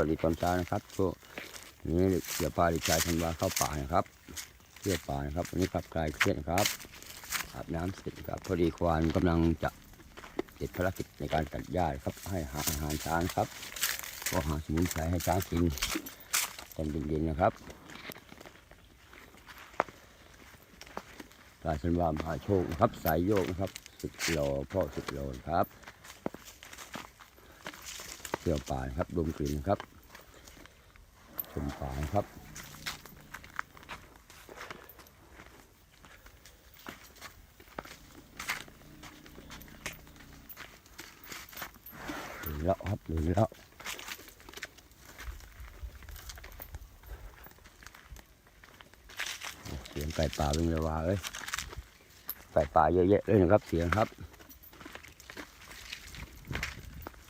วัสดีตอนเช้านะครับช่วงนี้เดี๋ยปลาดิชายธันวาเข้าป่านะครับเที่ยวป่านะครับวันนี้กลับกลายเครียดครับอาบน้ำเสร็จครับพอดีควานกำลังจะเสร็จภารกิจในการตัดหญ้าครับ ให้หาอาหารช้างครับ ก็หาสมุนไพรให้ช้างกินตอนเย็นๆนะครับปลาธันวามหาโชคครับสายโยกนะครับสิบโลพ่อสิบโลครับเที่ยวป่านะครับดมกลิ่นครับ ชมป่าครับถึงแล้วครับถึงแล้วเสียงไก่ป่าเป็นเวลาเอ้ยไก่ป่าเยอะแยะเลยนะครับเสียงครับ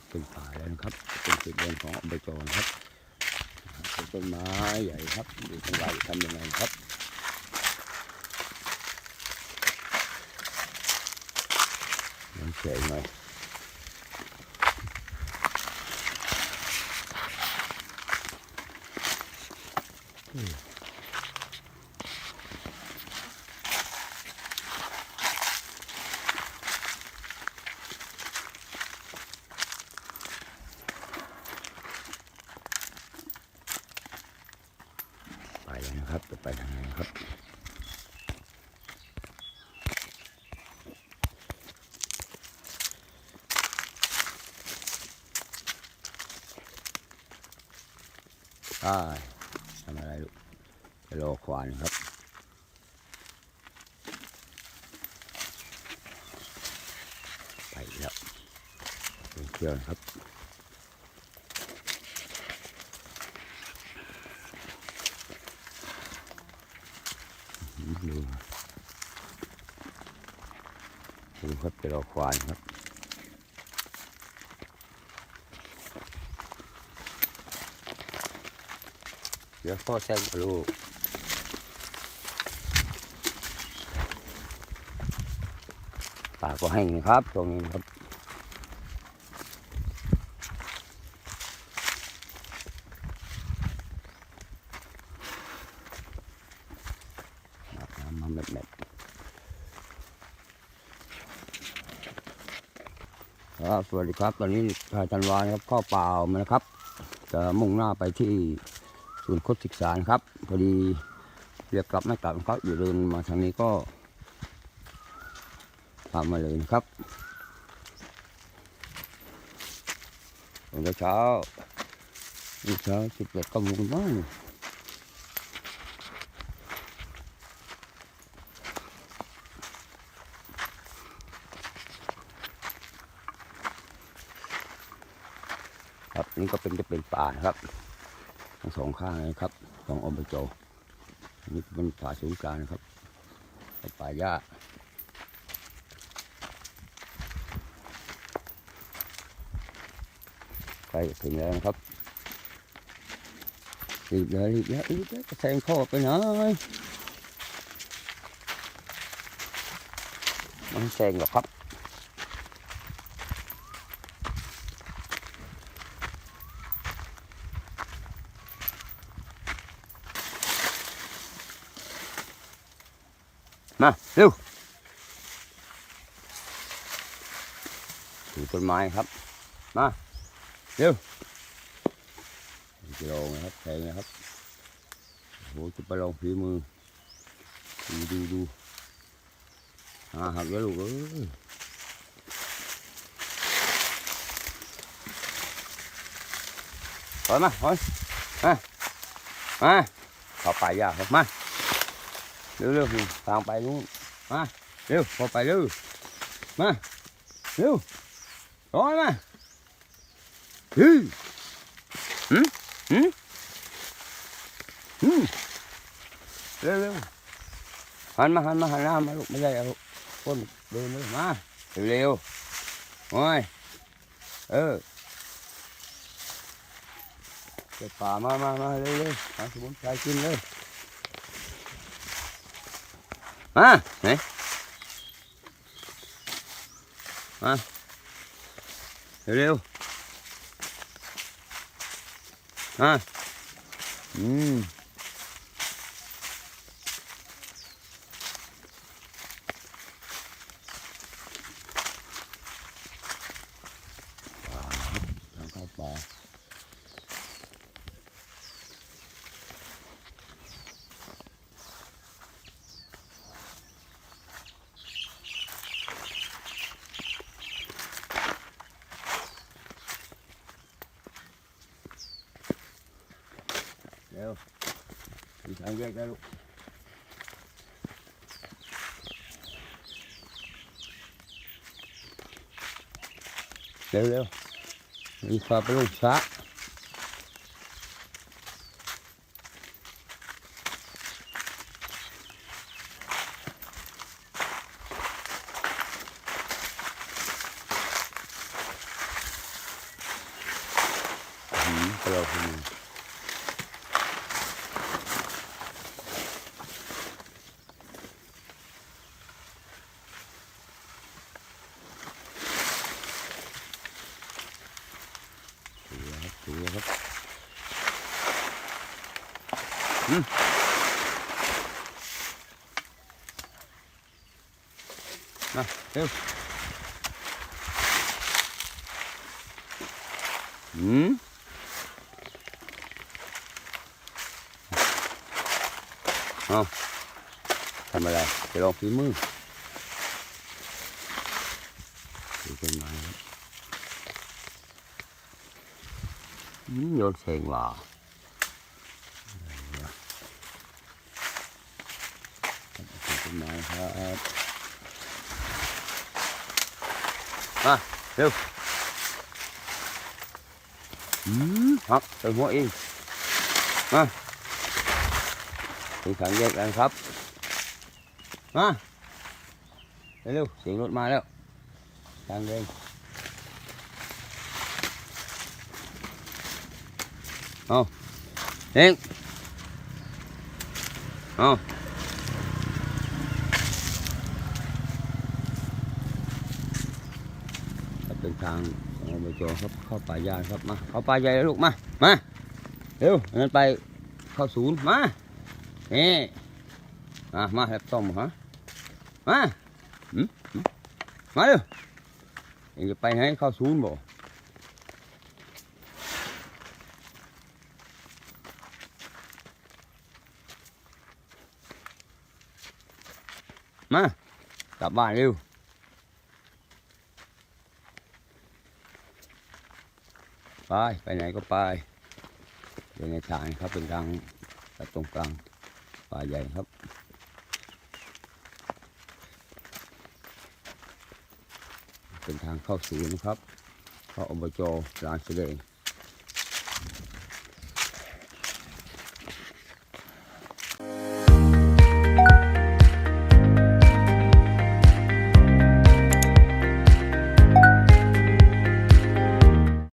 เป็นป่าแล้วนะครับ เป็นจุดเด่นของอบจนครับ ต้นไม้ใหญ่ครับดูจังหวะทำยังไงครับมันเฉยหน่อยอืมไปแล้วนะ ครับจะไปทางไหนครับใช่ทำอะไรลูกจะรอควานครับไปแล้วไปเที่ยวนะครับ ดูดู ดูครับจะรอควานครับเดี๋ยวพ่อแซงลูกปาก็แห้งครับตรงนี้ครับน้ำมาแบบแบบ ครับสวัสดีครับตอนนี้ชายธันวาครับข้อเปล่ามานะครับจะมุ่งหน้าไปที่ศูนย์คชศึกษานครับพอดีเรียกกลับไม่กลับนะครับอยู่เดินมาทางนี้ก็ตามมาเลยนะครับตอนเช้าเช้าสิบเอ็ดก็มุงบ้าง ครับนี่ก็เป็นจะเป็นป่านะครับ ทั้งสองข้างเลยครับสองอบจอันนี่เป็นป่าสูงกลางนะครับเป็นป่าหญ้าใกล้ถึงแล้วนะครับรีบเลยรีบแล้วรีบแล้วแซงข้อไปหนไมันแซงหรอกครับ มาเร็วถือต้นไม้ครับ มาเร็วกิโลนะครับแพงนะครับโอ้โหจะไปลองฝีมือ ดูดูดูหาหักแล้วลูกเอ้ยถอยมาถอยมามาเข้าไปยากครับมา เร็วๆตามไปนู้นมาเร็วพอไปเร็วมาเร็วร้อยมาฮึหืมหืมหืมเร็วเร็วหันมาหันมาหันหน้ามาลูกไม่ใช่เอาคนเดินเลยมาเร็วเร็วโอ้ยเออเก็บป่ามามามาเร็วเร็วมาสมุนไพรกินเลย มาไหนมาเร็วๆอะอืมทางเข้าป่าเร็ว มีทางแยกได้ลูกเร็วเร็วมีฟ้าไปลูกช้าเปล่าคุณถือครับถือครับอื มาเร็วอืมทำอะไรจะลองฝีมือดูเป็นไงอืมโยนเสงว่าดูเป็ นไงครับมาเร็วอืมครับเติมหัวเองมาถึงทางแยกแล้วครับมาเร็วๆเสียงรถมาแล้วทางเดินเอาเองเอาจะ เป็นทางของอบจครับเข้าป่าหญ้าครับมาเข้าป่าใหญ่แล้วลูกมามาเร็วงั้นไปเข้าศูนย์มานี่อะมาแลบต้มฮะมาหืมหืมมาเร็วเองจะไปไหนเข้าศูนย์บ่มากลับบ้านเร็ว ไปไปไหนก็ไปเป็นในทางครับเป็นทางตัดตรงกลางป่าใหญ่ครับเป็นทางเข้าศูนย์นครับ เข้าอบจลานแสดง